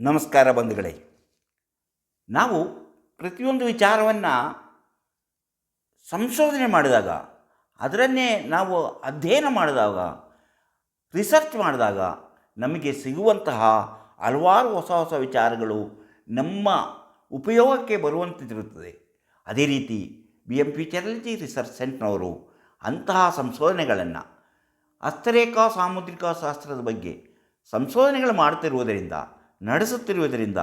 ನಮಸ್ಕಾರ ಬಂಧುಗಳೇ. ನಾವು ಪ್ರತಿಯೊಂದು ವಿಚಾರವನ್ನು ಸಂಶೋಧನೆ ಮಾಡಿದಾಗ ಅದರನ್ನೇ ನಾವು ಅಧ್ಯಯನ ಮಾಡಿದಾಗ ರಿಸರ್ಚ್ ಮಾಡಿದಾಗ ನಮಗೆ ಸಿಗುವಂತಹ ಹಲವಾರು ಹೊಸ ಹೊಸ ವಿಚಾರಗಳು ನಮ್ಮ ಉಪಯೋಗಕ್ಕೆ ಬರುವಂತಿರುತ್ತದೆ. ಅದೇ ರೀತಿ ಬಿ ಎಂ ಪಿ ಚರಲಜಿ ರಿಸರ್ಚ್ ಸೆಂಟ್ನವರು ಅಂತಹ ಸಂಶೋಧನೆಗಳನ್ನು ಅಸ್ತರೇಖಾ ಸಾಮುದ್ರಿಕ ಶಾಸ್ತ್ರದ ಬಗ್ಗೆ ಸಂಶೋಧನೆಗಳು ಮಾಡುತ್ತಿರುವುದರಿಂದ ನಡೆಸುತ್ತಿರುವುದರಿಂದ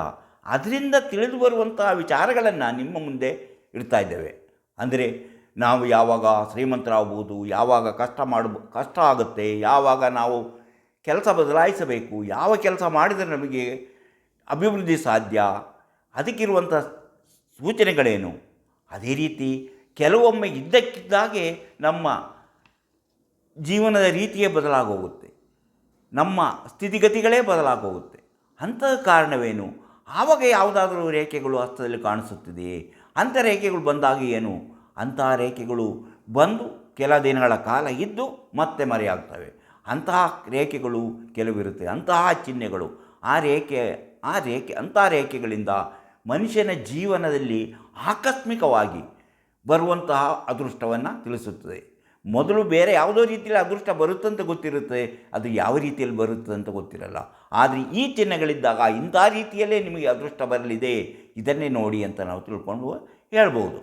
ಅದರಿಂದ ತಿಳಿದು ಬರುವಂತಹ ವಿಚಾರಗಳನ್ನು ನಿಮ್ಮ ಮುಂದೆ ಇಡ್ತಾ ಇದ್ದೇವೆ. ಅಂದರೆ ನಾವು ಯಾವಾಗ ಶ್ರೀಮಂತರಾಗ್ಬೋದು ಯಾವಾಗ ಕಷ್ಟ ಮಾಡ, ಕಷ್ಟ ಆಗುತ್ತೆ, ಯಾವಾಗ ನಾವು ಕೆಲಸ ಬದಲಾಯಿಸಬೇಕು, ಯಾವ ಕೆಲಸ ಮಾಡಿದರೆ ನಮಗೆ ಅಭಿವೃದ್ಧಿ ಸಾಧ್ಯ ಅದಕ್ಕಿರುವಂಥ ಸೂಚನೆಗಳೇನು? ಅದೇ ರೀತಿ ಕೆಲವೊಮ್ಮೆ ಇದ್ದಕ್ಕಿದ್ದಾಗೆ ನಮ್ಮ ಜೀವನದ ರೀತಿಯೇ ಬದಲಾಗೋಗುತ್ತೆ. ನಮ್ಮ ಸ್ಥಿತಿಗತಿಗಳೇ ಬದಲಾಗೋಗುತ್ತೆ. ಅಂತಹ ಕಾರಣವೇನು? ಆವಾಗ ಯಾವುದಾದರೂ ರೇಖೆಗಳು ಹಸ್ತದಲ್ಲಿ ಕಾಣಿಸುತ್ತಿದೆಯೇ? ಅಂಥ ರೇಖೆಗಳು ಬಂದಾಗ ಏನು? ಅಂತಹ ರೇಖೆಗಳು ಬಂದು ಕೆಲ ದಿನಗಳ ಕಾಲ ಇದ್ದು ಮತ್ತೆ ಮರೆಯಾಗ್ತವೆ. ಅಂತಹ ರೇಖೆಗಳು ಕೆಲವಿರುತ್ತೆ. ಅಂತಹ ಚಿಹ್ನೆಗಳು ಆ ರೇಖೆ ಆ ರೇಖೆ ಅಂತಹ ರೇಖೆಗಳಿಂದ ಮನುಷ್ಯನ ಜೀವನದಲ್ಲಿ ಆಕಸ್ಮಿಕವಾಗಿ ಬರುವಂತಹ ಅದೃಷ್ಟವನ್ನು ತಿಳಿಸುತ್ತದೆ. ಮೊದಲು ಬೇರೆ ಯಾವುದೋ ರೀತಿಯಲ್ಲಿ ಅದೃಷ್ಟ ಬರುತ್ತಂತ ಗೊತ್ತಿರುತ್ತೆ, ಅದು ಯಾವ ರೀತಿಯಲ್ಲಿ ಬರುತ್ತೆ ಅಂತ ಗೊತ್ತಿರಲ್ಲ. ಆದರೆ ಈ ಚಿಹ್ನೆಗಳಿದ್ದಾಗ ಇಂಥ ರೀತಿಯಲ್ಲೇ ನಿಮಗೆ ಅದೃಷ್ಟ ಬರಲಿದೆ, ಇದನ್ನೇ ನೋಡಿ ಅಂತ ನಾವು ತಿಳ್ಕೊಂಡು ಹೇಳ್ಬೋದು.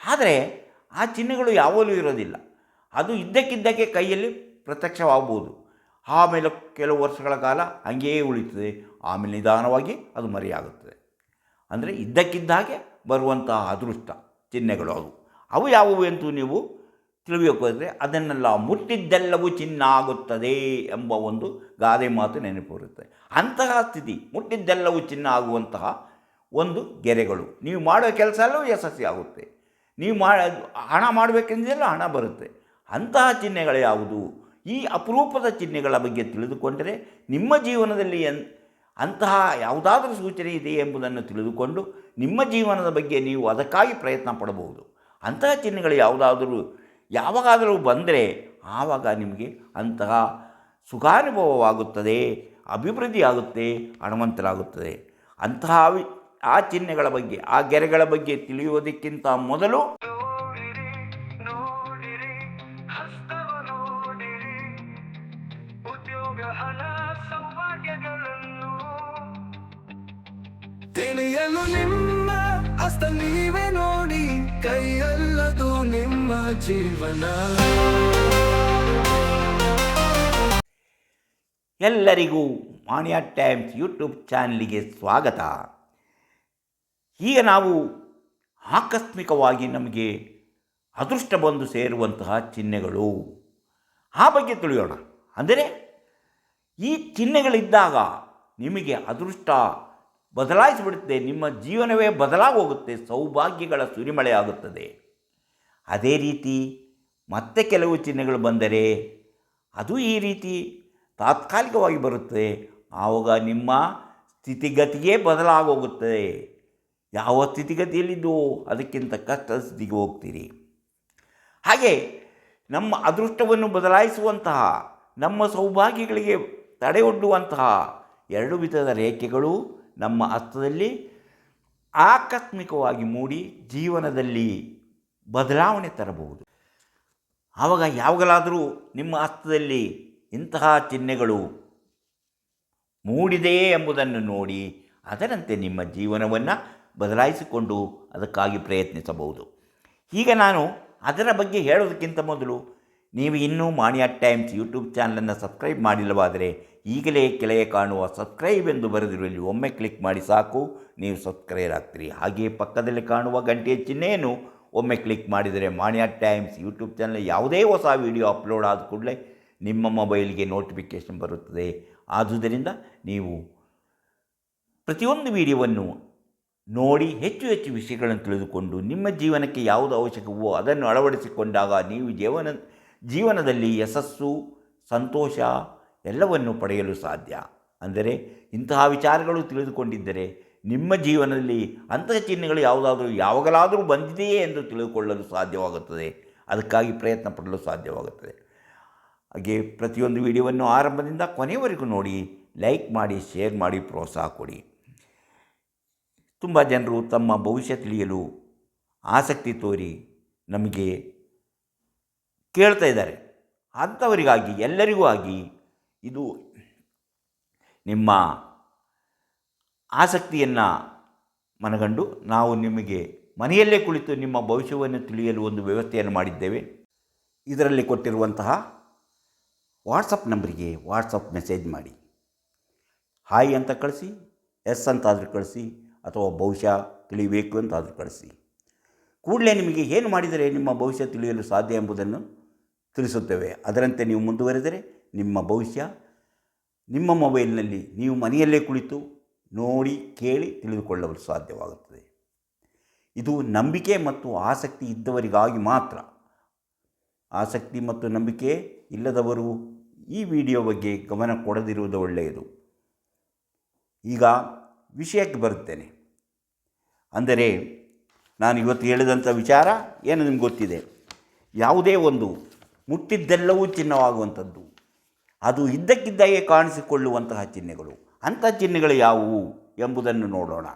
ಆದರೆ ಆ ಚಿಹ್ನೆಗಳು ಯಾವಾಗಲೂ ಇರೋದಿಲ್ಲ. ಅದು ಇದ್ದಕ್ಕಿದ್ದಕ್ಕೆ ಕೈಯಲ್ಲಿ ಪ್ರತ್ಯಕ್ಷವಾಗ್ಬೋದು. ಆಮೇಲೆ ಕೆಲವು ವರ್ಷಗಳ ಕಾಲ ಹಂಗೆಯೇ ಉಳಿತದೆ, ಆಮೇಲೆ ನಿಧಾನವಾಗಿ ಅದು ಮರೆಯಾಗುತ್ತದೆ. ಅಂದರೆ ಇದ್ದಕ್ಕಿದ್ದಾಗೆ ಬರುವಂತಹ ಅದೃಷ್ಟ ಚಿಹ್ನೆಗಳು ಅವು ಅವು ಯಾವುವು ಎಂದು ನೀವು ತಿಳಿಯಬೇಕು ಅಂದರೆ ಅದನ್ನೆಲ್ಲ ಮುಟ್ಟಿದ್ದೆಲ್ಲವೂ ಚಿನ್ನ ಆಗುತ್ತದೆ ಎಂಬ ಒಂದು ಗಾದೆ ಮಾತು ನೆನಪು ಬರುತ್ತೆ. ಅಂತಹ ಸ್ಥಿತಿ, ಮುಟ್ಟಿದ್ದೆಲ್ಲವೂ ಚಿನ್ನ ಆಗುವಂತಹ ಒಂದು ಗೆರೆಗಳು. ನೀವು ಮಾಡೋ ಕೆಲಸ ಎಲ್ಲವೂ ಯಶಸ್ವಿ ಆಗುತ್ತೆ. ನೀವು ಮಾಡ ಹಣ ಮಾಡಬೇಕೆಂದೆಲ್ಲ ಹಣ ಬರುತ್ತೆ. ಅಂತಹ ಚಿಹ್ನೆಗಳು ಯಾವುದು? ಈ ಅಪರೂಪದ ಚಿಹ್ನೆಗಳ ಬಗ್ಗೆ ತಿಳಿದುಕೊಂಡರೆ ನಿಮ್ಮ ಜೀವನದಲ್ಲಿ ಎನ್, ಅಂತಹ ಯಾವುದಾದರೂ ಸೂಚನೆ ಇದೆ ಎಂಬುದನ್ನು ತಿಳಿದುಕೊಂಡು ನಿಮ್ಮ ಜೀವನದ ಬಗ್ಗೆ ನೀವು ಅದಕ್ಕಾಗಿ ಪ್ರಯತ್ನ ಪಡಬಹುದು. ಅಂತಹ ಚಿಹ್ನೆಗಳು ಯಾವುದಾದರೂ ಯಾವಾಗಾದರೂ ಬಂದರೆ ಆವಾಗ ನಿಮಗೆ ಅಂತಹ ಸುಖಾನುಭವವಾಗುತ್ತದೆ ಅಭಿವೃದ್ಧಿಯಾಗುತ್ತೆ ಹಣವಂತರಾಗುತ್ತದೆ. ಅಂತಹ ಆ ಚಿಹ್ನೆಗಳ ಬಗ್ಗೆ ಆ ಗೆರೆಗಳ ಬಗ್ಗೆ ತಿಳಿಯುವುದಕ್ಕಿಂತ ಮೊದಲು ತಿಳಿಯಲು ನಿಮ್ಮ ಹಸ್ತ ನೀವೇ ನೋಡಿ, ಕೈಯಲ್ಲದು ನಿಮ್ಮ ಜೀವನ. ಎಲ್ಲರಿಗೂ ಮಾಣಿಯಾ ಟೈಮ್ಸ್ ಯೂಟ್ಯೂಬ್ ಚಾನಲಿಗೆ ಸ್ವಾಗತ. ಈಗ ನಾವು ಆಕಸ್ಮಿಕವಾಗಿ ನಮಗೆ ಅದೃಷ್ಟ ಬಂದು ಸೇರುವಂತಹ ಚಿಹ್ನೆಗಳು. ಆ ಬಗ್ಗೆ ತಿಳಿಯೋಣ. ಅಂದರೆ ಈ ಚಿಹ್ನೆಗಳಿದ್ದಾಗ ನಿಮಗೆ ಅದೃಷ್ಟ ಬದಲಾಯಿಸಿಬಿಡುತ್ತೆ. ನಿಮ್ಮ ಜೀವನವೇ ಬದಲಾಗೋಗುತ್ತೆ. ಸೌಭಾಗ್ಯಗಳ ಸುರಿಮಳೆ ಆಗುತ್ತದೆ. ಅದೇ ರೀತಿ ಮತ್ತೆ ಕೆಲವು ಚಿಹ್ನೆಗಳು ಬಂದರೆ ಅದು ಈ ರೀತಿ ತಾತ್ಕಾಲಿಕವಾಗಿ ಬರುತ್ತೆ. ಆವಾಗ ನಿಮ್ಮ ಸ್ಥಿತಿಗತಿಯೇ ಬದಲಾಗೋಗುತ್ತದೆ ಯಾವ ಸ್ಥಿತಿಗತಿಯಲ್ಲಿದ್ದು ಅದಕ್ಕಿಂತ ಕಷ್ಟದ ಸ್ಥಿತಿಗೆ ಹೋಗ್ತೀರಿ. ಹಾಗೆ ನಮ್ಮ ಅದೃಷ್ಟವನ್ನು ಬದಲಾಯಿಸುವಂತಹ, ನಮ್ಮ ಸೌಭಾಗ್ಯಗಳಿಗೆ ತಡೆಯೊಡ್ಡುವಂತಹ ಎರಡು ವಿಧದ ರೇಖೆಗಳು ನಮ್ಮ ಹಸ್ತದಲ್ಲಿ ಆಕಸ್ಮಿಕವಾಗಿ ಮೂಡಿ ಜೀವನದಲ್ಲಿ ಬದಲಾವಣೆ ತರಬಹುದು. ಆವಾಗ ಯಾವಾಗಲಾದರೂ ನಿಮ್ಮ ಹಸ್ತದಲ್ಲಿ ಇಂತಹ ಚಿಹ್ನೆಗಳು ಮೂಡಿದೆಯೇ ಎಂಬುದನ್ನು ನೋಡಿ ಅದರಂತೆ ನಿಮ್ಮ ಜೀವನವನ್ನು ಬದಲಾಯಿಸಿಕೊಂಡು ಅದಕ್ಕಾಗಿ ಪ್ರಯತ್ನಿಸಬಹುದು. ಈಗ ನಾನು ಅದರ ಬಗ್ಗೆ ಹೇಳೋದಕ್ಕಿಂತ ಮೊದಲು ನೀವು ಇನ್ನೂ ಮಾಣಿಯಾ ಟೈಮ್ಸ್ ಯೂಟ್ಯೂಬ್ ಚಾನಲನ್ನು ಸಬ್ಸ್ಕ್ರೈಬ್ ಮಾಡಿಲ್ಲವಾದರೆ ಈಗಲೇ ಕೆಳಗೆ ಕಾಣುವ ಸಬ್ಸ್ಕ್ರೈಬ್ ಎಂದು ಬರೆದಿರುವಲ್ಲಿ ಒಮ್ಮೆ ಕ್ಲಿಕ್ ಮಾಡಿ ಸಾಕು. ನೀವು ಸಬ್ಸ್ಕ್ರೈಬ್ ಆಗ್ತೀರಿ. ಹಾಗೆಯೇ ಪಕ್ಕದಲ್ಲಿ ಕಾಣುವ ಗಂಟೆಯ ಚಿಹ್ನೆಯನ್ನು ಒಮ್ಮೆ ಕ್ಲಿಕ್ ಮಾಡಿದರೆ ಮಾಣ್ಯ ಟೈಮ್ಸ್ ಯೂಟ್ಯೂಬ್ ಚಾನಲ್ ಯಾವುದೇ ಹೊಸ ವಿಡಿಯೋ ಅಪ್ಲೋಡ್ ಆದ ಕೂಡಲೇ ನಿಮ್ಮ ಮೊಬೈಲ್ಗೆ ನೋಟಿಫಿಕೇಷನ್ ಬರುತ್ತದೆ. ಆದುದರಿಂದ ನೀವು ಪ್ರತಿಯೊಂದು ವಿಡಿಯೋವನ್ನು ನೋಡಿ ಹೆಚ್ಚು ಹೆಚ್ಚು ವಿಷಯಗಳನ್ನು ತಿಳಿದುಕೊಂಡು ನಿಮ್ಮ ಜೀವನಕ್ಕೆ ಯಾವುದು ಅವಶ್ಯಕವೋ ಅದನ್ನು ಅಳವಡಿಸಿಕೊಂಡಾಗ ನೀವು ಜೀವನ, ಜೀವನದಲ್ಲಿ ಯಶಸ್ಸು, ಸಂತೋಷ ಎಲ್ಲವನ್ನು ಪಡೆಯಲು ಸಾಧ್ಯ. ಅಂದರೆ ಇಂತಹ ವಿಚಾರಗಳು ತಿಳಿದುಕೊಂಡಿದ್ದರೆ ನಿಮ್ಮ ಜೀವನದಲ್ಲಿ ಅಂತಹ ಚಿಹ್ನೆಗಳು ಯಾವುದಾದರೂ ಯಾವಾಗಲಾದರೂ ಬಂದಿದೆಯೇ ಎಂದು ತಿಳಿದುಕೊಳ್ಳಲು ಸಾಧ್ಯವಾಗುತ್ತದೆ. ಅದಕ್ಕಾಗಿ ಪ್ರಯತ್ನ ಪಡಲು ಸಾಧ್ಯವಾಗುತ್ತದೆ. ಹಾಗೆ ಪ್ರತಿಯೊಂದು ವಿಡಿಯೋವನ್ನು ಆರಂಭದಿಂದ ಕೊನೆಯವರೆಗೂ ನೋಡಿ, ಲೈಕ್ ಮಾಡಿ, ಶೇರ್ ಮಾಡಿ, ಪ್ರೋತ್ಸಾಹ ಕೊಡಿ. ತುಂಬ ಜನರು ತಮ್ಮ ಭವಿಷ್ಯ ತಿಳಿಯಲು ಆಸಕ್ತಿ ತೋರಿ ನಮಗೆ ಕೇಳ್ತಾ ಇದ್ದಾರೆ. ಅಂಥವರಿಗಾಗಿ, ಎಲ್ಲರಿಗೂ ಆಗಿ ಇದು ನಿಮ್ಮ ಆಸಕ್ತಿಯನ್ನು ಮನಗಂಡು ನಾವು ನಿಮಗೆ ಮನೆಯಲ್ಲೇ ಕುಳಿತು ನಿಮ್ಮ ಭವಿಷ್ಯವನ್ನು ತಿಳಿಯಲು ಒಂದು ವ್ಯವಸ್ಥೆಯನ್ನು ಮಾಡಿದ್ದೇವೆ. ಇದರಲ್ಲಿ ಕೊಟ್ಟಿರುವಂತಹ ವಾಟ್ಸಪ್ ನಂಬರಿಗೆ ವಾಟ್ಸಪ್ ಮೆಸೇಜ್ ಮಾಡಿ. ಹಾಯ್ ಅಂತ ಕಳಿಸಿ, ಎಸ್ ಅಂತಾದರೂ ಕಳಿಸಿ, ಅಥವಾ ಭವಿಷ್ಯ ತಿಳಿಯಬೇಕು ಅಂತಾದರೂ ಕಳಿಸಿ. ಕೂಡಲೇ ನಿಮಗೆ ಏನು ಮಾಡಿದರೆ ನಿಮ್ಮ ಭವಿಷ್ಯ ತಿಳಿಯಲು ಸಾಧ್ಯ ಎಂಬುದನ್ನು ತಿಳಿಸುತ್ತೇವೆ. ಅದರಂತೆ ನೀವು ಮುಂದುವರೆದರೆ ನಿಮ್ಮ ಭವಿಷ್ಯ. ನಿಮ್ಮ ಮೊಬೈಲ್ನಲ್ಲಿ ನೀವು ಮನೆಯಲ್ಲೇ ಕುಳಿತು ನೋಡಿ, ಕೇಳಿ ತಿಳಿದುಕೊಳ್ಳಲು ಸಾಧ್ಯವಾಗುತ್ತದೆ. ಇದು ನಂಬಿಕೆ ಮತ್ತು ಆಸಕ್ತಿ ಇದ್ದವರಿಗಾಗಿ ಮಾತ್ರ. ಆಸಕ್ತಿ ಮತ್ತು ನಂಬಿಕೆ ಇಲ್ಲದವರು ಈ ವಿಡಿಯೋ ಬಗ್ಗೆ ಗಮನ ಕೊಡದಿರುವುದು ಒಳ್ಳೆಯದು. ಈಗ ವಿಷಯಕ್ಕೆ ಬರುತ್ತೇನೆ. ಅಂದರೆ ನಾನು ಇವತ್ತು ಹೇಳಿದಂಥ ವಿಚಾರ ಏನು ನಿಮ್ಗೆ ಗೊತ್ತಿದೆ? ಯಾವುದೇ ಒಂದು ಮುಟ್ಟಿದ್ದೆಲ್ಲವೂ ಚಿನ್ನವಾಗುವಂಥದ್ದು. ಅದು ಇದ್ದಕ್ಕಿದ್ದಾಗೆ ಕಾಣಿಸಿಕೊಳ್ಳುವಂತಹ ಚಿಹ್ನೆಗಳು. ಅಂಥ ಚಿಹ್ನೆಗಳು ಯಾವುವು ಎಂಬುದನ್ನು ನೋಡೋಣ.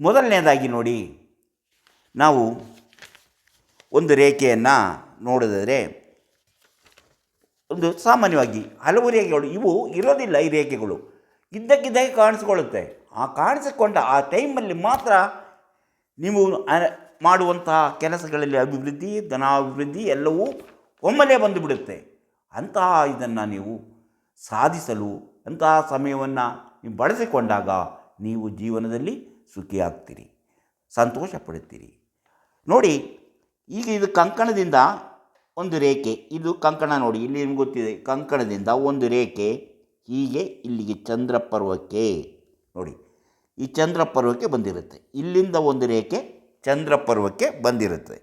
ಮೊದಲನೇದಾಗಿ ನೋಡಿ, ನಾವು ಒಂದು ರೇಖೆಯನ್ನು ನೋಡಿದರೆ ಒಂದು ಸಾಮಾನ್ಯವಾಗಿ ಹಲವು ರೇಖೆಗಳು, ಇವು ಇರೋದಿಲ್ಲ ಈ ರೇಖೆಗಳು. ಇದ್ದಕ್ಕಿದ್ದಾಗೆ ಕಾಣಿಸಿಕೊಳ್ಳುತ್ತೆ. ಆ ಕಾಣಿಸಿಕೊಂಡ ಆ ಟೈಮಲ್ಲಿ ಮಾತ್ರ ನೀವು ಮಾಡುವಂತಹ ಕೆಲಸಗಳಲ್ಲಿ ಅಭಿವೃದ್ಧಿ, ಧನಾಭಿವೃದ್ಧಿ ಎಲ್ಲವೂ ಒಮ್ಮೆಲೇ ಬಂದುಬಿಡುತ್ತೆ. ಅಂತಹ ಇದನ್ನು ನೀವು ಸಾಧಿಸಲು ಅಂತಹ ಸಮಯವನ್ನು ನೀವು ಬಳಸಿಕೊಂಡಾಗ ನೀವು ಜೀವನದಲ್ಲಿ ಸುಖಿಯಾಗ್ತೀರಿ ಸಂತೋಷ ಪಡುತ್ತೀರಿ. ನೋಡಿ, ಈಗ ಇದು ಕಂಕಣದಿಂದ ಒಂದು ರೇಖೆ, ಇದು ಕಂಕಣ ನೋಡಿ, ಇಲ್ಲಿ ನಿಮ್ಗೆ ಗೊತ್ತಿದೆ, ಕಂಕಣದಿಂದ ಒಂದು ರೇಖೆ, ಹೀಗೆ ಇಲ್ಲಿಗೆ ಚಂದ್ರ ಪರ್ವಕ್ಕೆ ನೋಡಿ, ಈ ಚಂದ್ರ ಪರ್ವಕ್ಕೆ ಬಂದಿರುತ್ತೆ. ಇಲ್ಲಿಂದ ಒಂದು ರೇಖೆ ಚಂದ್ರ ಪರ್ವಕ್ಕೆ ಬಂದಿರುತ್ತೆ.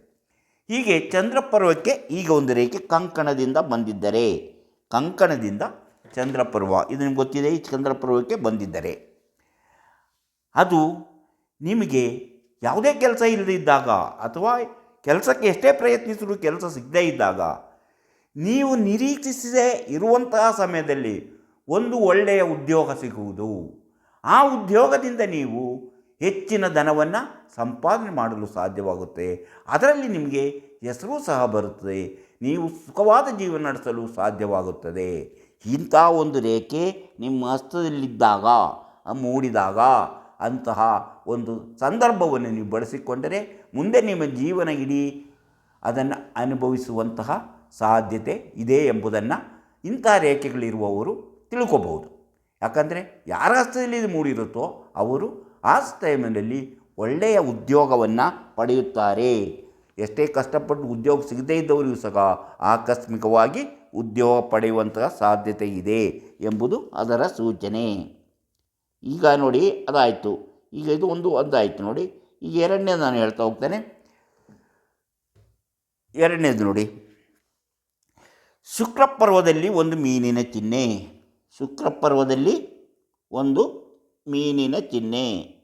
ಹೀಗೆ ಚಂದ್ರಪರ್ವಕ್ಕೆ ಈಗ ಒಂದು ರೇಖೆ ಕಂಕಣದಿಂದ ಬಂದಿದ್ದರೆ, ಕಂಕಣದಿಂದ ಚಂದ್ರಪರ್ವ, ಇದು ನಿಮ್ಗೆ ಗೊತ್ತಿದೆ, ಈ ಚಂದ್ರಪರ್ವಕ್ಕೆ ಬಂದಿದ್ದರೆ. ಅದು ನಿಮಗೆ ಯಾವುದೇ ಕೆಲಸ ಇಲ್ಲದಿದ್ದಾಗ ಅಥವಾ ಕೆಲಸಕ್ಕೆ ಎಷ್ಟೇ ಪ್ರಯತ್ನಿಸಿದರೂ ಕೆಲಸ ಸಿಗದೇ ಇದ್ದಾಗ, ನೀವು ನಿರೀಕ್ಷಿಸದೇ ಇರುವಂತಹ ಸಮಯದಲ್ಲಿ ಒಂದು ಒಳ್ಳೆಯ ಉದ್ಯೋಗ ಸಿಗುವುದು. ಆ ಉದ್ಯೋಗದಿಂದ ನೀವು ಹೆಚ್ಚಿನ ಧನವನ್ನು ಸಂಪಾದನೆ ಮಾಡಲು ಸಾಧ್ಯವಾಗುತ್ತೆ. ಅದರಲ್ಲಿ ನಿಮಗೆ ಹೆಸರು ಸಹ ಬರುತ್ತದೆ. ನೀವು ಸುಖವಾದ ಜೀವನ ನಡೆಸಲು ಸಾಧ್ಯವಾಗುತ್ತದೆ. ಇಂಥ ಒಂದು ರೇಖೆ ನಿಮ್ಮ ಹಸ್ತದಲ್ಲಿದ್ದಾಗ, ಮೂಡಿದಾಗ ಅಂತಹ ಒಂದು ಸಂದರ್ಭವನ್ನು ನೀವು ಬಳಸಿಕೊಂಡರೆ ಮುಂದೆ ನಿಮ್ಮ ಜೀವನ ಇಡೀ ಅದನ್ನು ಅನುಭವಿಸುವಂತಹ ಸಾಧ್ಯತೆ ಇದೆ ಎಂಬುದನ್ನು ಇಂಥ ರೇಖೆಗಳಿರುವವರು ತಿಳ್ಕೋಬಹುದು. ಯಾಕಂದರೆ ಯಾರ ಹಸ್ತದಲ್ಲಿ ಇದು ಮೂಡಿರುತ್ತೋ ಅವರು ಆ ಟೈಮಿನಲ್ಲಿ ಒಳ್ಳೆಯ ಉದ್ಯೋಗವನ್ನು ಪಡೆಯುತ್ತಾರೆ. ಎಷ್ಟೇ ಕಷ್ಟಪಟ್ಟು ಉದ್ಯೋಗ ಸಿಗದೇ ಇದ್ದವರಿಗೂ ಸಹ ಆಕಸ್ಮಿಕವಾಗಿ ಉದ್ಯೋಗ ಪಡೆಯುವಂತಹ ಸಾಧ್ಯತೆ ಇದೆ ಎಂಬುದು ಅದರ ಸೂಚನೆ. ಈಗ ನೋಡಿ, ಅದಾಯಿತು. ಈಗ ಇದು ಒಂದು ಒಂದಾಯಿತು ನೋಡಿ. ಈಗ ಎರಡನೇ ನಾನು ಹೇಳ್ತಾ ಹೋಗ್ತೇನೆ. ಎರಡನೇದು ನೋಡಿ. ಶುಕ್ರ ಪರ್ವದಲ್ಲಿ ಒಂದು ಮೀನಿನ ಚಿಹ್ನೆ. ಶುಕ್ರ ಪರ್ವದಲ್ಲಿ ಒಂದು ಮೀನಿನ ಚಿಹ್ನೆ.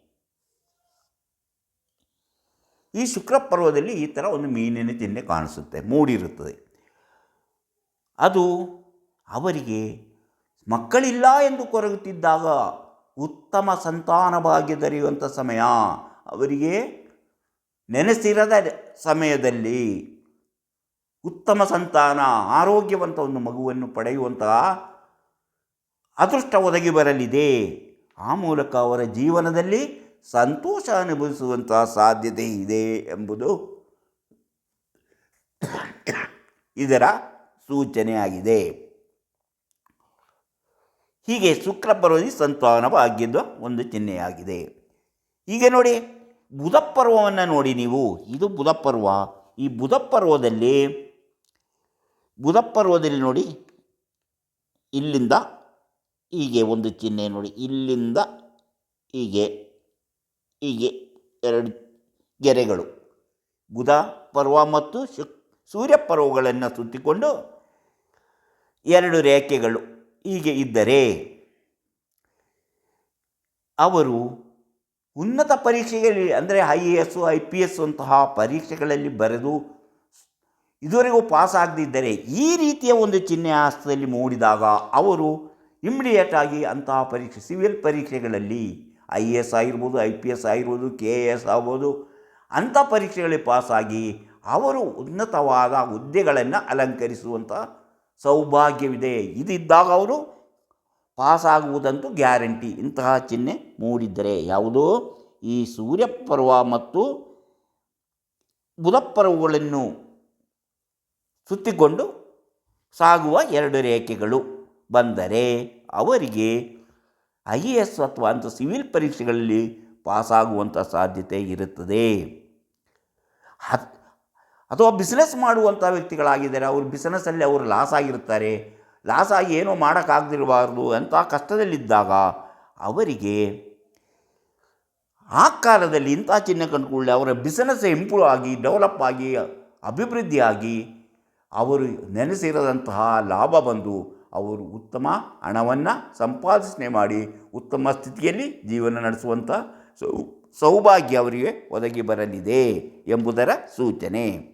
ಈ ಶುಕ್ರ ಪರ್ವದಲ್ಲಿ ಈ ಥರ ಒಂದು ಮೀನಿನ ಚಿಹ್ನೆ ಕಾಣಿಸುತ್ತೆ, ಮೂಡಿರುತ್ತದೆ. ಅದು ಅವರಿಗೆ ಮಕ್ಕಳಿಲ್ಲ ಎಂದು ಕೊರಗುತ್ತಿದ್ದಾಗ ಉತ್ತಮ ಸಂತಾನ ಭಾಗ್ಯ ದೊರೆಯುವಂಥ ಸಮಯ. ಅವರಿಗೆ ನೆನೆಸಿರದ ಸಮಯದಲ್ಲಿ ಉತ್ತಮ ಸಂತಾನ, ಆರೋಗ್ಯವಂತ ಒಂದು ಮಗುವನ್ನು ಪಡೆಯುವಂತಹ ಅದೃಷ್ಟ ಒದಗಿ ಬರಲಿದೆ. ಆ ಮೂಲಕ ಅವರ ಜೀವನದಲ್ಲಿ ಸಂತೋಷ ಅನುಭವಿಸುವಂತಹ ಸಾಧ್ಯತೆ ಇದೆ ಎಂಬುದು ಇದರ ಸೂಚನೆಯಾಗಿದೆ ಹೀಗೆ ಶುಕ್ರ ಪರ್ವದಿ ಸಂತಾನ ಒಂದು ಚಿಹ್ನೆಯಾಗಿದೆ. ಹೀಗೆ ನೋಡಿ, ಬುಧಪರ್ವವನ್ನು ನೋಡಿ ನೀವು. ಇದು ಬುಧಪರ್ವ. ಈ ಬುಧಪರ್ವದಲ್ಲಿ ಬುಧಪರ್ವದಲ್ಲಿ ಬುಧ ಪರ್ವದಲ್ಲಿ ನೋಡಿ, ಇಲ್ಲಿಂದ ಹೀಗೆ ಒಂದು ಚಿಹ್ನೆ ನೋಡಿ, ಇಲ್ಲಿಂದ ಹೀಗೆ ಹೀಗೆ ಎರಡು ಗೆರೆಗಳು. ಬುಧ ಪರ್ವ ಮತ್ತು ಶುಕ್ ಸೂರ್ಯ ಪರ್ವಗಳನ್ನು ಸುತ್ತಿಕೊಂಡು ಎರಡು ರೇಖೆಗಳು ಹೀಗೆ ಇದ್ದರೆ ಅವರು ಉನ್ನತ ಪರೀಕ್ಷೆಗಳಲ್ಲಿ ಅಂದರೆ I A S I P S ಅಂತಹ ಪರೀಕ್ಷೆಗಳಲ್ಲಿ ಬರೆದು ಇದುವರೆಗೂ ಪಾಸ್ ಆಗದಿದ್ದರೆ ಈ ರೀತಿಯ ಒಂದು ಚಿಹ್ನೆ ಹಸ್ತದಲ್ಲಿ ಮೂಡಿದಾಗ ಅವರು ಇಮ್ಮಿಡಿಯೇಟಾಗಿ ಅಂತಹ ಪರೀಕ್ಷೆ, ಸಿವಿಲ್ ಪರೀಕ್ಷೆಗಳಲ್ಲಿ ಐ ಎ ಎಸ್ ಆಗಿರ್ಬೋದು, ಐ ಪಿ ಎಸ್ ಆಗಿರ್ಬೋದು, ಕೆ ಎ ಎಸ್ ಆಗ್ಬೋದು, ಅಂಥ ಪರೀಕ್ಷೆಗಳಲ್ಲಿ ಪಾಸಾಗಿ ಅವರು ಉನ್ನತವಾದ ಹುದ್ದೆಗಳನ್ನು ಅಲಂಕರಿಸುವಂಥ ಸೌಭಾಗ್ಯವಿದೆ. ಇದಿದ್ದಾಗ ಅವರು ಪಾಸಾಗುವುದಂತೂ ಗ್ಯಾರಂಟಿ. ಇಂತಹ ಚಿಹ್ನೆ ಮೂಡಿದ್ದರೆ ಯಾವುದು? ಈ ಸೂರ್ಯಪರ್ವ ಮತ್ತು ಬುಧಪರ್ವಗಳನ್ನು ಸುತ್ತಿಕೊಂಡು ಸಾಗುವ ಎರಡು ರೇಖೆಗಳು ಬಂದರೆ ಅವರಿಗೆ ಐ ಎ ಎಸ್ ಅಥವಾ ಅಂಥ ಸಿವಿಲ್ ಪರೀಕ್ಷೆಗಳಲ್ಲಿ ಪಾಸಾಗುವಂಥ ಸಾಧ್ಯತೆ ಇರುತ್ತದೆ. ಹತ್, ಅಥವಾ ಬಿಸ್ನೆಸ್ ಮಾಡುವಂಥ ವ್ಯಕ್ತಿಗಳಾಗಿದ್ದಾರೆ. ಅವರು ಬಿಸ್ನೆಸ್ಸಲ್ಲಿ ಅವರು ಲಾಸ್ ಆಗಿರ್ತಾರೆ ಲಾಸ್ ಆಗಿ ಏನೂ ಮಾಡೋಕ್ಕಾಗದಿರಬಾರ್ದು ಅಂಥ ಕಷ್ಟದಲ್ಲಿದ್ದಾಗ ಅವರಿಗೆ ಆ ಕಾಲದಲ್ಲಿ ಇಂಥ ಚಿಹ್ನೆ ಕಂಡುಕೊಳ್ಳಿ, ಅವರ ಬಿಸ್ನೆಸ್ ಇಂಪ್ರೂವ್ ಆಗಿ, ಡೆವಲಪ್ ಆಗಿ, ಅಭಿವೃದ್ಧಿಯಾಗಿ ಅವರು ನೆನೆಸಿರದಂತಹ ಲಾಭ ಬಂದು ಅವರು ಉತ್ತಮ ಹಣವನ್ನು ಸಂಪಾದನೆ ಮಾಡಿ ಉತ್ತಮ ಸ್ಥಿತಿಯಲ್ಲಿ ಜೀವನ ನಡೆಸುವಂಥ ಸೌ, ಸೌಭಾಗ್ಯ ಅವರಿಗೆ ಒದಗಿ ಬರಲಿದೆ ಎಂಬುದರ ಸೂಚನೆ.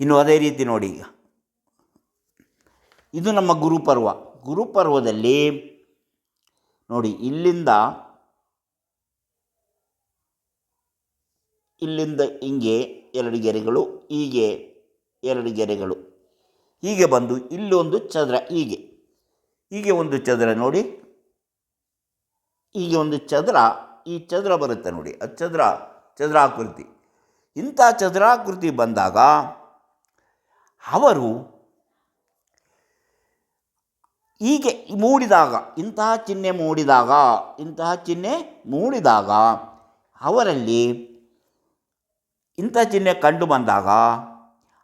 ಇನ್ನು ಅದೇ ರೀತಿ ನೋಡಿ. ಇದು ನಮ್ಮ ಗುರುಪರ್ವ. ಗುರುಪರ್ವದಲ್ಲಿ ನೋಡಿ ಇಲ್ಲಿಂದ ಇಲ್ಲಿಂದ ಹಿಂಗೆ ಎರಡು ಗೆರೆಗಳು, ಹೀಗೆ ಎರಡು ಗೆರೆಗಳು. ಹೀಗೆ ಬಂದು ಇಲ್ಲೊಂದು ಚದರ ಹೀಗೆ. ಹೀಗೆ ಒಂದು ಚದರ ನೋಡಿ. ಹೀಗೆ ಒಂದು ಚದರ, ಈ ಚದರ ಬರುತ್ತೆ ನೋಡಿ. ಅದು ಚದರ, ಚದರಾಕೃತಿ. ಇಂಥ ಚದರಾಕೃತಿ ಬಂದಾಗ ಅವರು ಹೀಗೆ ಮೂಡಿದಾಗ ಇಂತಹ ಚಿಹ್ನೆ ಮೂಡಿದಾಗ ಇಂತಹ ಚಿಹ್ನೆ ಮೂಡಿದಾಗ ಅವರಲ್ಲಿ ಇಂಥ ಚಿಹ್ನೆ ಕಂಡು ಬಂದಾಗ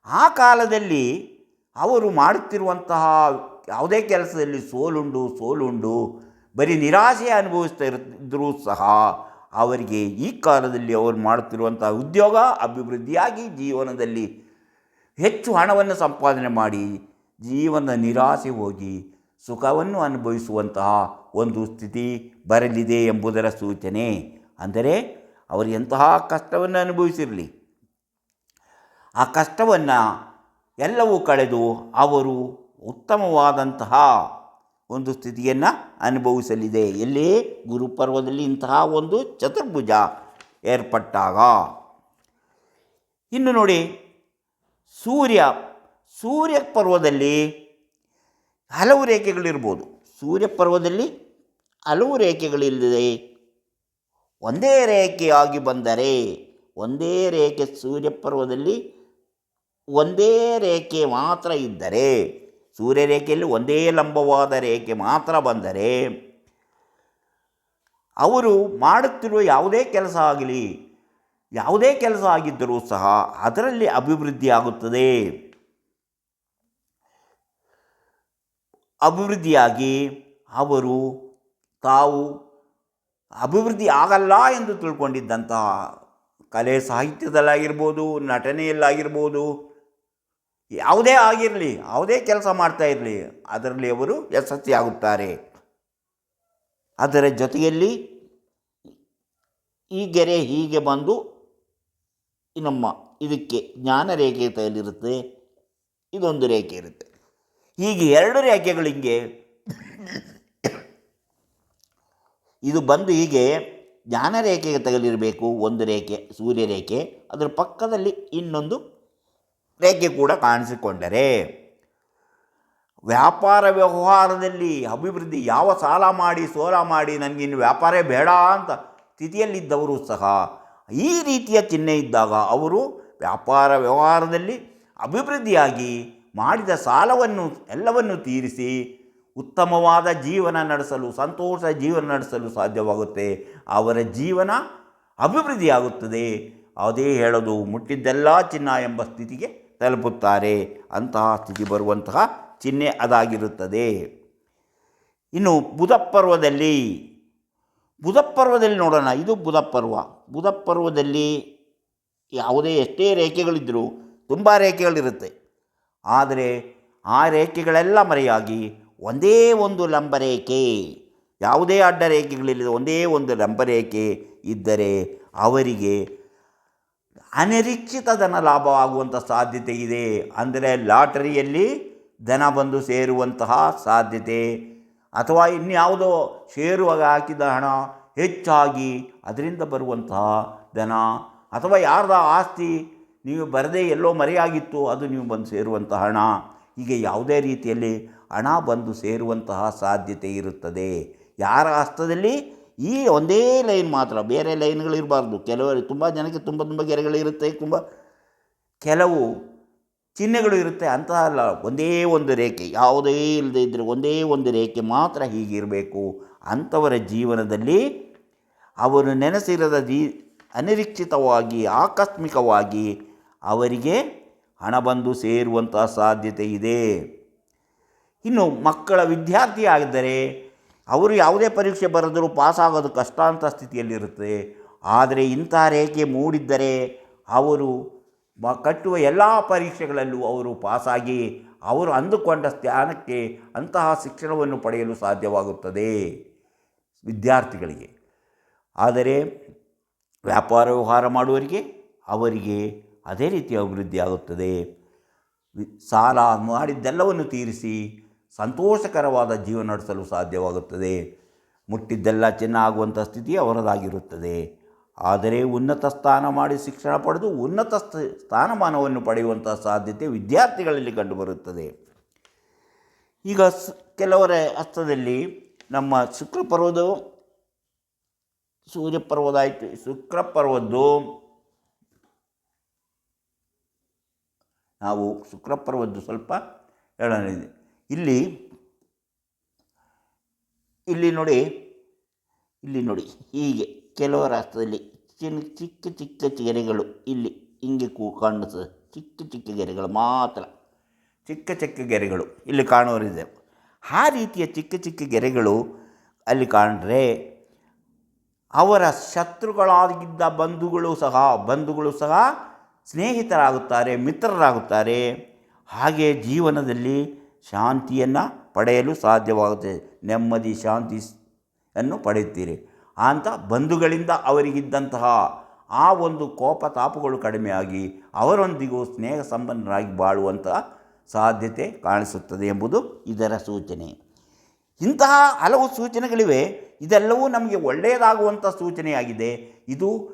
ಆ ಕಾಲದಲ್ಲಿ ಅವರು ಮಾಡುತ್ತಿರುವಂತಹ ಯಾವುದೇ ಕೆಲಸದಲ್ಲಿ ಸೋಲುಂಡು ಸೋಲುಂಡು, ಬರೀ ನಿರಾಶೆ ಅನುಭವಿಸ್ತಾ ಇರ್ತಿದ್ದರೂ ಸಹ ಅವರಿಗೆ ಈ ಕಾಲದಲ್ಲಿ ಅವರು ಮಾಡುತ್ತಿರುವಂತಹ ಉದ್ಯೋಗ, ಅಭಿವೃದ್ಧಿಯಾಗಿ ಜೀವನದಲ್ಲಿ ಹೆಚ್ಚು ಹಣವನ್ನು ಸಂಪಾದನೆ ಮಾಡಿ ಜೀವನದ ನಿರಾಸೆ ಹೋಗಿ ಸುಖವನ್ನು ಅನುಭವಿಸುವಂತಹ ಒಂದು ಸ್ಥಿತಿ ಬರಲಿದೆ ಎಂಬುದರ ಸೂಚನೆ. ಅಂದರೆ ಅವರು ಎಂತಹ ಕಷ್ಟವನ್ನು ಅನುಭವಿಸಿರಲಿ. ಆ ಕಷ್ಟವನ್ನು ಎಲ್ಲವೂ ಕಳೆದು ಅವರು ಉತ್ತಮವಾದಂತಹ ಒಂದು ಸ್ಥಿತಿಯನ್ನು ಅನುಭವಿಸಲಿದೆ. ಎಲ್ಲಿ? ಗುರುಪರ್ವದಲ್ಲಿ ಇಂತಹ ಒಂದು ಚತುರ್ಭುಜ ಏರ್ಪಟ್ಟಾಗ. ಇನ್ನು ನೋಡಿ, ಸೂರ್ಯ ಸೂರ್ಯ ಪರ್ವದಲ್ಲಿ ಹಲವು ರೇಖೆಗಳಿರ್ಬೋದು. ಸೂರ್ಯ ಪರ್ವದಲ್ಲಿ ಹಲವು ರೇಖೆಗಳಿಲ್ಲದೆ ಒಂದೇ ರೇಖೆಯಾಗಿ ಬಂದರೆ, ಒಂದೇ ರೇಖೆ ಸೂರ್ಯ ಪರ್ವದಲ್ಲಿ ಒಂದೇ ರೇಖೆ ಮಾತ್ರ ಇದ್ದರೆ, ಸೂರ್ಯರೇಖೆಯಲ್ಲಿ ಒಂದೇ ಲಂಬವಾದ ರೇಖೆ ಮಾತ್ರ ಬಂದರೆ, ಅವರು ಮಾಡುತ್ತಿರುವ ಯಾವುದೇ ಕೆಲಸ ಆಗಲಿ, ಯಾವುದೇ ಕೆಲಸ ಆಗಿದ್ದರೂ ಸಹ ಅದರಲ್ಲಿ ಅಭಿವೃದ್ಧಿ ಆಗುತ್ತದೆ. ಅಭಿವೃದ್ಧಿಯಾಗಿ ಅವರು ತಾವು ಅಭಿವೃದ್ಧಿ ಆಗಲ್ಲ ಎಂದು ತಿಳ್ಕೊಂಡಿದ್ದಂತಹ ಕಲೆ ಸಾಹಿತ್ಯದಲ್ಲಾಗಿರ್ಬೋದು, ನಟನೆಯಲ್ಲಾಗಿರ್ಬೋದು ಯಾವುದೇ ಆಗಿರಲಿ, ಯಾವುದೇ ಕೆಲಸ ಮಾಡ್ತಾ ಇರಲಿ, ಅದರಲ್ಲಿ ಅವರು ಯಶಸ್ವಿಯಾಗುತ್ತಾರೆ. ಅದರ ಜೊತೆಯಲ್ಲಿ ಈ ಗೆರೆ ಹೀಗೆ ಬಂದು ನಮ್ಮ ಇದಕ್ಕೆ ಜ್ಞಾನ ರೇಖೆ ತಗಲಿರುತ್ತೆ ಇದೊಂದು ರೇಖೆ ಇರುತ್ತೆ. ಹೀಗೆ ಎರಡು ರೇಖೆಗಳು ಹಿಂಗೆ. ಇದು ಬಂದು ಹೀಗೆ ಜ್ಞಾನ ರೇಖೆಗೆ ತಗಲಿರಬೇಕು, ಒಂದು ರೇಖೆ, ಸೂರ್ಯ ರೇಖೆ, ಅದರ ಪಕ್ಕದಲ್ಲಿ ಇನ್ನೊಂದು ರೇಖೆ ಕೂಡ ಕಾಣಿಸಿಕೊಂಡರೆ. ವ್ಯಾಪಾರ ವ್ಯವಹಾರದಲ್ಲಿ ಅಭಿವೃದ್ಧಿ ಯಾವ ಸಾಲ ಮಾಡಿ, ಸೋಲ ಮಾಡಿ, ನನಗಿನ್ನು ವ್ಯಾಪಾರೇ ಬೇಡ ಅಂತ ಸ್ಥಿತಿಯಲ್ಲಿದ್ದವರು ಸಹ ಈ ರೀತಿಯ ಚಿಹ್ನೆ ಇದ್ದಾಗ ಅವರು ವ್ಯಾಪಾರ ವ್ಯವಹಾರದಲ್ಲಿ ಅಭಿವೃದ್ಧಿಯಾಗಿ ಮಾಡಿದ ಸಾಲವನ್ನು, ಎಲ್ಲವನ್ನು ತೀರಿಸಿ ಉತ್ತಮವಾದ ಜೀವನ ನಡೆಸಲು, ಸಂತೋಷ ಜೀವನ ನಡೆಸಲು ಸಾಧ್ಯವಾಗುತ್ತೆ. ಅವರ ಜೀವನ ಅಭಿವೃದ್ಧಿಯಾಗುತ್ತದೆ. ಅದೇ ಹೇಳೋದು ಮುಟ್ಟಿದ್ದೆಲ್ಲ ಚಿನ್ನ ಎಂಬ ಸ್ಥಿತಿಗೆ ತಲುಪುತ್ತಾರೆ. ಅಂತಹ ಸ್ಥಿತಿ ಬರುವಂತಹ ಚಿಹ್ನೆ ಅದಾಗಿರುತ್ತದೆ. ಇನ್ನು ಬುಧಪರ್ವದಲ್ಲಿ ಬುಧಪರ್ವದಲ್ಲಿ ನೋಡೋಣ. ಇದು ಬುಧಪರ್ವ. ಬುಧಪರ್ವದಲ್ಲಿ ಯಾವುದೇ ಎಷ್ಟೇ ರೇಖೆಗಳಿದ್ದರೂ ತುಂಬ ರೇಖೆಗಳಿರುತ್ತೆ. ಆದರೆ ಆ ರೇಖೆಗಳೆಲ್ಲ ಮರೆಯಾಗಿ ಒಂದೇ ಒಂದು ಲಂಬರೇಖೆ, ಯಾವುದೇ ಅಡ್ಡ ರೇಖೆಗಳಿಲ್ಲದೆ ಒಂದೇ ಒಂದು ಲಂಬರೇಖೆ ಇದ್ದರೆ ಅವರಿಗೆ ಅನಿರೀಕ್ಷಿತ ಧನ ಲಾಭವಾಗುವಂಥ ಸಾಧ್ಯತೆ ಇದೆ ಅಂದರೆ ಲಾಟರಿಯಲ್ಲಿ ಧನ ಬಂದು ಸೇರುವಂತಹ ಸಾಧ್ಯತೆ. ಅಥವಾ ಇನ್ಯಾವುದೋ ಸೇರುವಾಗ ಹಾಕಿದ ಹಣ ಹೆಚ್ಚಾಗಿ ಅದರಿಂದ ಬರುವಂತಹ ಧನ. ಅಥವಾ ಯಾರದ ಆಸ್ತಿ ನೀವು ಬರದೇ ಎಲ್ಲೋ ಮರೆಯಾಗಿತ್ತು ಅದು ನೀವು ಬಂದು ಸೇರುವಂತಹ ಹಣ. ಹೀಗೆ ಯಾವುದೇ ರೀತಿಯಲ್ಲಿ ಹಣ ಬಂದು ಸೇರುವಂತಹ ಸಾಧ್ಯತೆ ಇರುತ್ತದೆ. ಯಾರ ಹಸ್ತದಲ್ಲಿ? ಈ ಒಂದೇ ಲೈನ್ ಮಾತ್ರ, ಬೇರೆ ಲೈನ್ಗಳು ಇರಬಾರ್ದು. ಕೆಲವರು ತುಂಬ ಜನಕ್ಕೆ ತುಂಬ ತುಂಬ ಗೆರೆಗಳಿರುತ್ತೆ ತುಂಬ ಕೆಲವು ಚಿಹ್ನೆಗಳು ಇರುತ್ತೆ ಅಂತ ಅಲ್ಲ. ಒಂದೇ ಒಂದು ರೇಖೆ, ಯಾವುದೇ ಇಲ್ಲದೆ ಇದ್ದರೆ ಒಂದೇ ಒಂದು ರೇಖೆ ಮಾತ್ರ ಹೀಗಿರಬೇಕು. ಅಂಥವರ ಜೀವನದಲ್ಲಿ ಅವರು ನೆನೆಸಿರದ ಜೀ, ಅನಿರೀಕ್ಷಿತವಾಗಿ, ಆಕಸ್ಮಿಕವಾಗಿ ಅವರಿಗೆ ಹಣ ಬಂದು ಸೇರುವಂತಹ ಸಾಧ್ಯತೆ ಇದೆ. ಇನ್ನು ಮಕ್ಕಳ ವಿದ್ಯಾರ್ಥಿ ಆಗಿದ್ದರೆ ಅವರು ಯಾವುದೇ ಪರೀಕ್ಷೆ ಬರೆದರೂ ಪಾಸಾಗೋದು ಕಷ್ಟ ಅಂತ ಸ್ಥಿತಿಯಲ್ಲಿರುತ್ತೆ. ಆದರೆ ಇಂಥ ರೇಖೆ ಮೂಡಿದ್ದರೆ ಅವರು ಕಟ್ಟುವ ಎಲ್ಲ ಪರೀಕ್ಷೆಗಳಲ್ಲೂ ಅವರು ಪಾಸಾಗಿ ಅವರು ಅಂದುಕೊಂಡ ಸ್ಥಾನಕ್ಕೆ ಅಂತಹ ಶಿಕ್ಷಣವನ್ನು ಪಡೆಯಲು ಸಾಧ್ಯವಾಗುತ್ತದೆ. ವಿದ್ಯಾರ್ಥಿಗಳಿಗೆ. ಆದರೆ ವ್ಯಾಪಾರ ವ್ಯವಹಾರ ಮಾಡುವವರಿಗೆ ಅವರಿಗೆ ಅದೇ ರೀತಿ ಅಭಿವೃದ್ಧಿ ಆಗುತ್ತದೆ ವಿ- ಸಾಲ ಮಾಡಿದ್ದೆಲ್ಲವನ್ನು ತೀರಿಸಿ ಸಂತೋಷಕರವಾದ ಜೀವನ ನಡೆಸಲು ಸಾಧ್ಯವಾಗುತ್ತದೆ. ಮುಟ್ಟಿದ್ದೆಲ್ಲ ಚಿನ್ನ ಆಗುವಂಥ ಸ್ಥಿತಿ ಅವರದಾಗಿರುತ್ತದೆ. ಆದರೆ ಉನ್ನತ ಸ್ಥಾನ ಮಾಡಿ ಶಿಕ್ಷಣ ಪಡೆದು ಉನ್ನತ ಸ್ಥ- ಸ್ಥಾನಮಾನವನ್ನು ಪಡೆಯುವಂಥ ಸಾಧ್ಯತೆ ವಿದ್ಯಾರ್ಥಿಗಳಲ್ಲಿ ಕಂಡುಬರುತ್ತದೆ. ಈಗ ಕೆಲವರ ಹಸ್ತದಲ್ಲಿ ನಮ್ಮ ಶುಕ್ರ ಪರ್ವದ ಸೂರ್ಯ ಪರ್ವದಾಯಿತು ಶುಕ್ರ ಪರ್ವದ್ದು ನಾವು ಶುಕ್ರ ಪರ್ವದ್ದು ಸ್ವಲ್ಪ ಹೇಳೋಣ ಇದೆ. ಇಲ್ಲಿ ಇಲ್ಲಿ ನೋಡಿ ಇಲ್ಲಿ ನೋಡಿ, ಹೀಗೆ ಕೆಲವು ರಾಷ್ಟ್ರದಲ್ಲಿ ಚಿನ್ನ ಚಿಕ್ಕ ಚಿಕ್ಕ ಗೆರೆಗಳು ಇಲ್ಲಿ ಹಿಂಗೆ ಕೂ ಕಾಣಿಸ್ತದೆ ಚಿಕ್ಕ ಚಿಕ್ಕ ಗೆರೆಗಳು ಮಾತ್ರ. ಚಿಕ್ಕ ಚಿಕ್ಕ ಗೆರೆಗಳು ಇಲ್ಲಿ ಕಾಣುವರಿದೆ ಆ ರೀತಿಯ ಚಿಕ್ಕ ಚಿಕ್ಕ ಗೆರೆಗಳು ಅಲ್ಲಿ ಕಾಣ್ರೆ, ಅವರ ಶತ್ರುಗಳಾಗಿದ್ದ ಬಂಧುಗಳು ಸಹ ಬಂಧುಗಳು ಸಹ ಸ್ನೇಹಿತರಾಗುತ್ತಾರೆ, ಮಿತ್ರರಾಗುತ್ತಾರೆ. ಹಾಗೆ ಜೀವನದಲ್ಲಿ ಶಾಂತಿಯನ್ನು ಪಡೆಯಲು ಸಾಧ್ಯವಾಗುತ್ತದೆ ನೆಮ್ಮದಿ ಶಾಂತಿಯನ್ನು ಪಡೆಯುತ್ತೀರಿ. ಅಂತ ಬಂಧುಗಳಿಂದ ಅವರಿಗಿದ್ದಂತಹ ಆ ಒಂದು ಕೋಪ ತಾಪುಗಳು ಕಡಿಮೆಯಾಗಿ ಅವರೊಂದಿಗೂ ಸ್ನೇಹ ಸಂಬಂಧರಾಗಿ ಬಾಳುವಂತಹ ಸಾಧ್ಯತೆ ಕಾಣಿಸುತ್ತದೆ ಎಂಬುದು ಇದರ ಸೂಚನೆ. ಇಂತಹ ಹಲವು ಸೂಚನೆಗಳಿವೆ. ಇದೆಲ್ಲವೂ ನಮಗೆ ಒಳ್ಳೆಯದಾಗುವಂಥ ಸೂಚನೆಯಾಗಿದೆ. ಇದು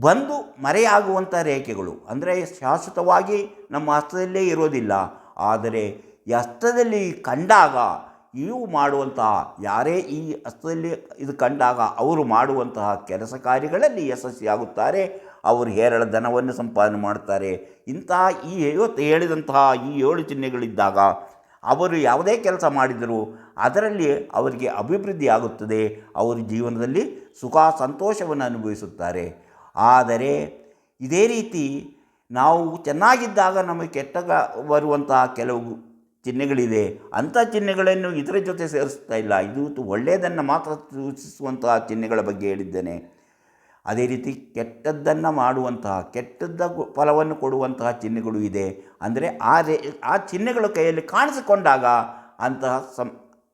ಬಂದು ಮರೆಯಾಗುವಂಥ ರೇಖೆಗಳು. ಅಂದರೆ ಶಾಶ್ವತವಾಗಿ ನಮ್ಮ ಹಸ್ತದಲ್ಲೇ ಇರೋದಿಲ್ಲ. ಆದರೆ ಹಸ್ತದಲ್ಲಿ ಕಂಡಾಗ ಇವು ಮಾಡುವಂತಹ, ಯಾರೇ ಈ ಹಸ್ತದಲ್ಲಿ ಇದು ಕಂಡಾಗ ಅವರು ಮಾಡುವಂತಹ ಕೆಲಸ ಕಾರ್ಯಗಳಲ್ಲಿ ಯಶಸ್ವಿಯಾಗುತ್ತಾರೆ. ಅವರು ಹೇರಳ ಧನವನ್ನು ಸಂಪಾದನೆ ಮಾಡ್ತಾರೆ ಇಂತಹ ಈ ಇವತ್ತು ಹೇಳಿದಂತಹ ಈ ಏಳು ಚಿಹ್ನೆಗಳಿದ್ದಾಗ ಅವರು ಯಾವುದೇ ಕೆಲಸ ಮಾಡಿದರೂ ಅದರಲ್ಲಿ ಅವರಿಗೆ ಅಭಿವೃದ್ಧಿ ಆಗುತ್ತದೆ. ಅವರ ಜೀವನದಲ್ಲಿ ಸುಖ ಸಂತೋಷವನ್ನು ಅನುಭವಿಸುತ್ತಾರೆ. ಆದರೆ ಇದೇ ರೀತಿ ನಾವು ಚೆನ್ನಾಗಿದ್ದಾಗ ನಮಗೆ ಕೆಟ್ಟ ಬರುವಂತಹ ಕೆಲವು ಚಿಹ್ನೆಗಳಿದೆ. ಅಂಥ ಚಿಹ್ನೆಗಳನ್ನು ಇದರ ಜೊತೆ ಸೇರಿಸ್ತಾ ಇಲ್ಲ. ಇದು ಒಳ್ಳೆಯದನ್ನು ಮಾತ್ರ ಸೂಚಿಸುವಂತಹ ಚಿಹ್ನೆಗಳ ಬಗ್ಗೆ ಹೇಳಿದ್ದೇನೆ. ಅದೇ ರೀತಿ ಕೆಟ್ಟದ್ದನ್ನು ಮಾಡುವಂತಹ, ಕೆಟ್ಟದ್ದ ಫಲವನ್ನು ಕೊಡುವಂತಹ ಚಿಹ್ನೆಗಳು ಇದೆ. ಅಂದರೆ ಆ ರೇ, ಆ ಚಿಹ್ನೆಗಳು ಕೈಯಲ್ಲಿ ಕಾಣಿಸಿಕೊಂಡಾಗ ಅಂತಹ ಸಂ,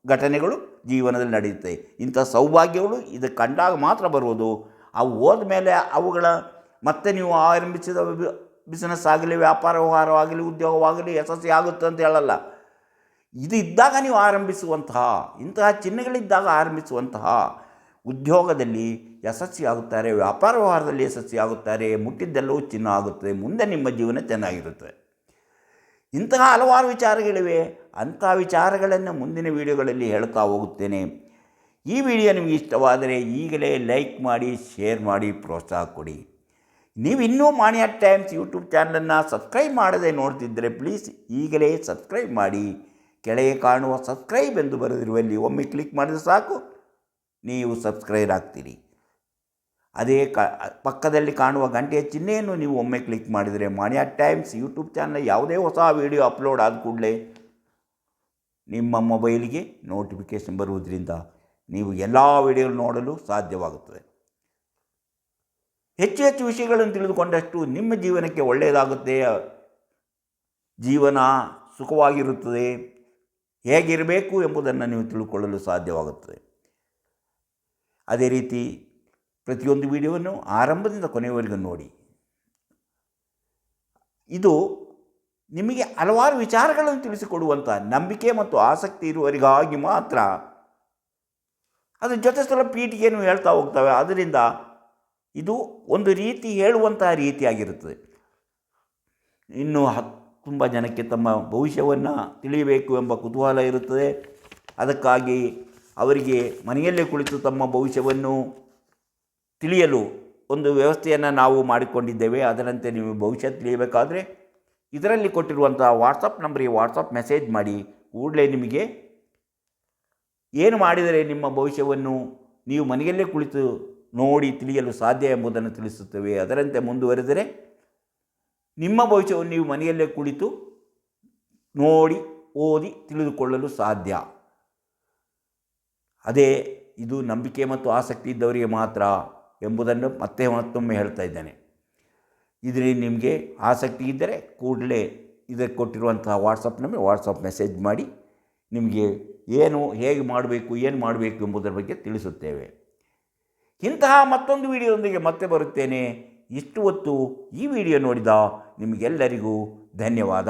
ಘಟನೆಗಳು ಜೀವನದಲ್ಲಿ ನಡೆಯುತ್ತೆ. ಇಂಥ ಸೌಭಾಗ್ಯಗಳು ಇದು ಕಂಡಾಗ ಮಾತ್ರ ಬರುವುದು ಅವು ಹೋದ ಮೇಲೆ ಅವುಗಳ ಮತ್ತೆ ನೀವು ಆರಂಭಿಸಿದ ಬಿಸ್ನೆಸ್ ಆಗಲಿ, ವ್ಯಾಪಾರ ವ್ಯವಹಾರವಾಗಲಿ, ಉದ್ಯೋಗವಾಗಲಿ ಯಶಸ್ವಿ ಆಗುತ್ತೆ ಅಂತ ಹೇಳಲ್ಲ. ಇದು ಇದ್ದಾಗ ನೀವು ಆರಂಭಿಸುವಂತಹ, ಇಂತಹ ಚಿಹ್ನೆಗಳಿದ್ದಾಗ ಆರಂಭಿಸುವಂತಹ ಉದ್ಯೋಗದಲ್ಲಿ ಯಶಸ್ವಿಯಾಗುತ್ತಾರೆ, ವ್ಯಾಪಾರ ವ್ಯವಹಾರದಲ್ಲಿ ಯಶಸ್ವಿಯಾಗುತ್ತಾರೆ, ಮುಟ್ಟಿದ್ದೆಲ್ಲವೂ ಚಿನ್ನ ಆಗುತ್ತದೆ, ಮುಂದೆ ನಿಮ್ಮ ಜೀವನ ಚೆನ್ನಾಗಿರುತ್ತೆ. ಇಂತಹ ಹಲವಾರು ವಿಚಾರಗಳಿವೆ. ಅಂತಹ ವಿಚಾರಗಳನ್ನು ಮುಂದಿನ ವಿಡಿಯೋಗಳಲ್ಲಿ ಹೇಳ್ತಾ ಹೋಗುತ್ತೇನೆ. ಈ ವಿಡಿಯೋ ನಿಮಗೆ ಇಷ್ಟವಾದರೆ ಈಗಲೇ ಲೈಕ್ ಮಾಡಿ, ಶೇರ್ ಮಾಡಿ, ಪ್ರೋತ್ಸಾಹ ಕೊಡಿ. ನೀವು ಇನ್ನೂ ಟೈಮ್ಸ್ ಯೂಟ್ಯೂಬ್ ಚಾನಲನ್ನು ಸಬ್ಸ್ಕ್ರೈಬ್ ಮಾಡದೆ ನೋಡ್ತಿದ್ದರೆ ಪ್ಲೀಸ್ ಈಗಲೇ ಸಬ್ಸ್ಕ್ರೈಬ್ ಮಾಡಿ. ಕೆಳಗೆ ಕಾಣುವ ಸಬ್ಸ್ಕ್ರೈಬ್ ಎಂದು ಬರೆದಿರುವಲ್ಲಿ ಒಮ್ಮೆ ಕ್ಲಿಕ್ ಮಾಡಿದರೆ ಸಾಕು. ನೀವು ಸಬ್ಸ್ಕ್ರೈಬ್ ಆಗ್ತೀರಿ. ಅದೇ ಕ, ಪಕ್ಕದಲ್ಲಿ ಕಾಣುವ ಗಂಟೆಯ ಚಿಹ್ನೆಯನ್ನು ನೀವು ಒಮ್ಮೆ ಕ್ಲಿಕ್ ಮಾಡಿದರೆ ಮಾಣಿಯ ಟೈಮ್ಸ್ ಯೂಟ್ಯೂಬ್ ಚಾನಲ್ ಯಾವುದೇ ಹೊಸ ವಿಡಿಯೋ ಅಪ್ಲೋಡ್ ಆದ ಕೂಡಲೇ ನಿಮ್ಮ ಮೊಬೈಲಿಗೆ ನೋಟಿಫಿಕೇಷನ್ ಬರುವುದರಿಂದ ನೀವು ಎಲ್ಲ ವಿಡಿಯೋ ನೋಡಲು ಸಾಧ್ಯವಾಗುತ್ತದೆ. ಹೆಚ್ಚು ಹೆಚ್ಚು ವಿಷಯಗಳನ್ನು ತಿಳಿದುಕೊಂಡಷ್ಟು ನಿಮ್ಮ ಜೀವನಕ್ಕೆ ಒಳ್ಳೆಯದಾಗುತ್ತೆ. ಜೀವನ ಸುಖವಾಗಿರುತ್ತದೆ. ಹೇಗಿರಬೇಕು ಎಂಬುದನ್ನು ನೀವು ತಿಳ್ಕೊಳ್ಳಲು ಸಾಧ್ಯವಾಗುತ್ತದೆ. ಅದೇ ರೀತಿ ಪ್ರತಿಯೊಂದು ವಿಡಿಯೋವನ್ನು ಆರಂಭದಿಂದ ಕೊನೆಯವರೆಗೂ ನೋಡಿ. ಇದು ನಿಮಗೆ ಹಲವಾರು ವಿಚಾರಗಳನ್ನು ತಿಳಿಸಿಕೊಡುವಂಥ ನಂಬಿಕೆ ಮತ್ತು ಆಸಕ್ತಿ ಇರುವವರಿಗಾಗಿ ಮಾತ್ರ ಅದ್ರ ಜೊತೆ ಸ್ವಲ್ಪ ಪೀಠಿಗೆಯನ್ನು ಹೇಳ್ತಾ ಹೋಗ್ತವೆ. ಅದರಿಂದ ಇದು ಒಂದು ರೀತಿ ಹೇಳುವಂತಹ ರೀತಿಯಾಗಿರುತ್ತದೆ. ಇನ್ನು ಹತ್ ತುಂಬ ಜನಕ್ಕೆ ತಮ್ಮ ಭವಿಷ್ಯವನ್ನು ತಿಳಿಯಬೇಕು ಎಂಬ ಕುತೂಹಲ ಇರುತ್ತದೆ. ಅದಕ್ಕಾಗಿ ಅವರಿಗೆ ಮನೆಯಲ್ಲೇ ಕುಳಿತು ತಮ್ಮ ಭವಿಷ್ಯವನ್ನು ತಿಳಿಯಲು ಒಂದು ವ್ಯವಸ್ಥೆಯನ್ನು ನಾವು ಮಾಡಿಕೊಂಡಿದ್ದೇವೆ. ಅದರಂತೆ ನೀವು ಭವಿಷ್ಯ ತಿಳಿಯಬೇಕಾದರೆ ಇದರಲ್ಲಿ ಕೊಟ್ಟಿರುವಂಥ ವಾಟ್ಸಪ್ ನಂಬರಿಗೆ ವಾಟ್ಸಪ್ ಮೆಸೇಜ್ ಮಾಡಿ. ಕೂಡಲೇ ನಿಮಗೆ ಏನು ಮಾಡಿದರೆ ನಿಮ್ಮ ಭವಿಷ್ಯವನ್ನು ನೀವು ಮನೆಯಲ್ಲೇ ಕುಳಿತು ನೋಡಿ ತಿಳಿಯಲು ಸಾಧ್ಯ ಎಂಬುದನ್ನು ತಿಳಿಸುತ್ತೇವೆ. ಅದರಂತೆ ಮುಂದುವರೆದರೆ ನಿಮ್ಮ ಭವಿಷ್ಯವನ್ನು ನೀವು ಮನೆಯಲ್ಲೇ ಕುಳಿತು ನೋಡಿ, ಓದಿ ತಿಳಿದುಕೊಳ್ಳಲು ಸಾಧ್ಯ. ಅದೇ ಇದು ನಂಬಿಕೆ ಮತ್ತು ಆಸಕ್ತಿ ಇದ್ದವರಿಗೆ ಮಾತ್ರ ಎಂಬುದನ್ನು ಮತ್ತೆ ಮತ್ತೊಮ್ಮೆ ಹೇಳ್ತಾ ಇದ್ದೇನೆ. ಇದರಲ್ಲಿ ನಿಮಗೆ ಆಸಕ್ತಿ ಇದ್ದರೆ ಕೂಡಲೇ ಇದಕ್ಕೆ ಕೊಟ್ಟಿರುವಂತಹ ವಾಟ್ಸಪ್ ನಂಬರ್ ವಾಟ್ಸಪ್ ಮೆಸೇಜ್ ಮಾಡಿ, ನಿಮಗೆ ಏನು, ಹೇಗೆ ಮಾಡಬೇಕು, ಏನು ಮಾಡಬೇಕು ಎಂಬುದರ ಬಗ್ಗೆ ತಿಳಿಸುತ್ತೇವೆ. ಇಂತಹ ಮತ್ತೊಂದು ವಿಡಿಯೋದೊಂದಿಗೆ ಮತ್ತೆ ಬರುತ್ತೇನೆ. ಇಷ್ಟು ಹೊತ್ತು ಈ ವಿಡಿಯೋ ನೋಡಿದ ನಿಮಗೆಲ್ಲರಿಗೂ ಧನ್ಯವಾದ.